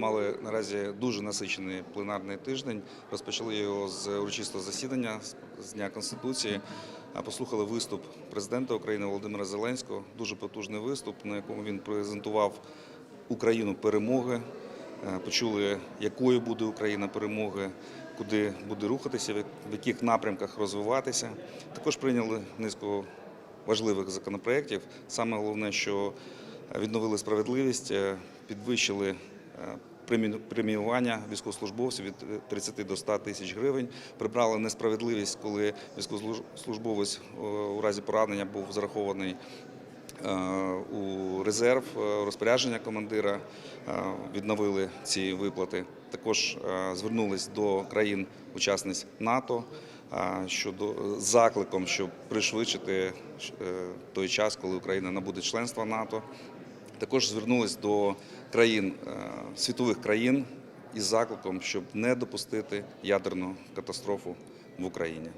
мали наразі дуже насичений пленарний тиждень. Розпочали його з урочистого засідання з Дня Конституції. Послухали виступ президента України Володимира Зеленського. Дуже потужний виступ, на якому він презентував Україну перемоги. Е, Почули, якою буде Україна перемоги, куди буде рухатися, в яких напрямках розвиватися. Також прийняли низку важливих законопроєктів. Саме головне, що відновили справедливість, е, підвищили е, преміювання військовослужбовців від 30 до 100 тисяч гривень. Прибрали несправедливість, коли військовослужбовець е, у разі поранення був зарахований е, у резерв е, розпорядження командира, е, відновили ці виплати. Також е, звернулись до країн-учасниць НАТО е, щодо закликом, щоб пришвидшити е, той час, коли Україна набуде членства НАТО. Також звернулись до країн е, світових країн із закликом, щоб не допустити ядерну катастрофу в Україні.